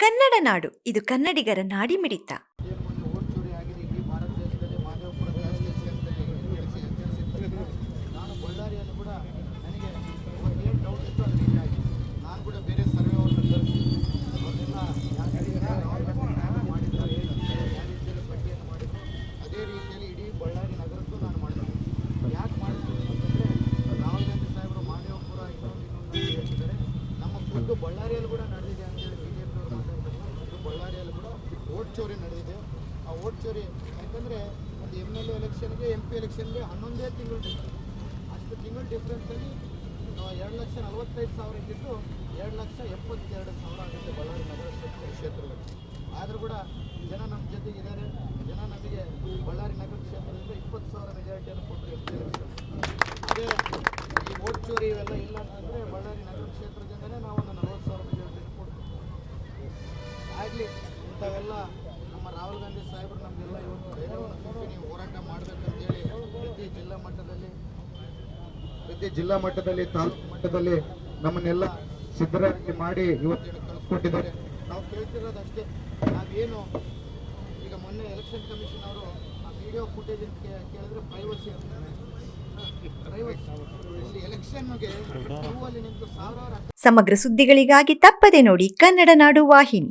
ಕನ್ನಡ ನಾಡು ಇದು ಕನ್ನಡಿಗರ ನಾಡಿ ಮಿಡಿತ ಬಳ್ಳಾರಿಯಲ್ಲಿ ಕೂಡ ಇನ್ನೊಂದು ಅಂತ ಬಳ್ಳಾರಿಯಲ್ಲಿ ಕೂಡ ಓಟ್ ಚೋರಿ ನಡೆದಿದೆ. ಆ ಓಟ್ ಚೋರಿ ಯಾಕಂದರೆ ಒಂದು ಎಂ ಎಲ್ ಎ ಎಲೆಕ್ಷನ್ಗೆ ಎಂ ಪಿ ಎಲೆಕ್ಷನ್ಗೆ ಹನ್ನೊಂದೇ ತಿಂಗಳು ಡಿಫ್ರೆನ್ಸ್ ಅಷ್ಟು ತಿಂಗಳು ಡಿಫ್ರೆನ್ಸಲ್ಲಿ ಎರಡು ಲಕ್ಷ ನಲವತ್ತೈದು ಸಾವಿರ ಇದ್ದಿದ್ದು ಎರಡು ಲಕ್ಷ ಎಪ್ಪತ್ತೆರಡು ಸಾವಿರ ಆಗುತ್ತೆ ಬಳ್ಳಾರಿ ನಗರ ಕ್ಷೇತ್ರ- ಕ್ಷೇತ್ರದಲ್ಲಿ. ಆದರೂ ಕೂಡ ಜನ ನಮ್ಮ ಜೊತೆಗಿದ್ದಾರೆ ಜನ ನಮಗೆ ಬಳ್ಳಾರಿ ನಗರ ಕ್ಷೇತ್ರದಿಂದ ಇಪ್ಪತ್ತು ಸಾವಿರ ಮೆಜಾರಿಟಿಯನ್ನು ಕೊಟ್ಟರು ಎಂ ಪಿ ಎಲೆಕ್ಷನ್ ಈ ಓಟ್ ಚೋರಿ ಇವೆಲ್ಲ ಇಲ್ಲ ಅಂತಂದರೆ ಬಳ್ಳಾರಿ ನಗರ ಕ್ಷೇತ್ರದಿಂದಲೇ ಆಗಲಿ ಇಂಥವೆಲ್ಲ ನಮ್ಮ ರಾಹುಲ್ ಗಾಂಧಿ ಸಾಹೇಬರು ನಮಗೆಲ್ಲ ಇವತ್ತು ಧೈರ್ಯವನ್ನು ಹೋರಾಟ ಮಾಡಬೇಕಂತೇಳಿ ಪ್ರತಿ ಜಿಲ್ಲಾ ಮಟ್ಟದಲ್ಲಿ ಪ್ರತಿ ಜಿಲ್ಲಾ ಮಟ್ಟದಲ್ಲಿ ತಾಲೂಕು ಮಟ್ಟದಲ್ಲಿ ನಮ್ಮನ್ನೆಲ್ಲ ಸಿದ್ಧರಾಗಿ ಮಾಡಿ ಇವತ್ತು ಕಳಿಸ್ಕೊಟ್ಟಿದ್ದಾರೆ. ನಾವು ಕೇಳ್ತಿರೋದು ಅಷ್ಟೇ. ನಾವೇನು ಈಗ ಮೊನ್ನೆ ಎಲೆಕ್ಷನ್ ಕಮಿಷನ್ ಅವರು ಆ ವಿಡಿಯೋ ಫುಟೇಜ್ ಅಂತ ಕೇಳಿದ್ರೆ ಪ್ರೈವಸಿ ಸಮಗ್ರ ಸುದ್ದಿಗಳಿಗಾಗಿ ತಪ್ಪದೆ ನೋಡಿ ಕನ್ನಡ ನಾಡು ವಾಹಿನಿ.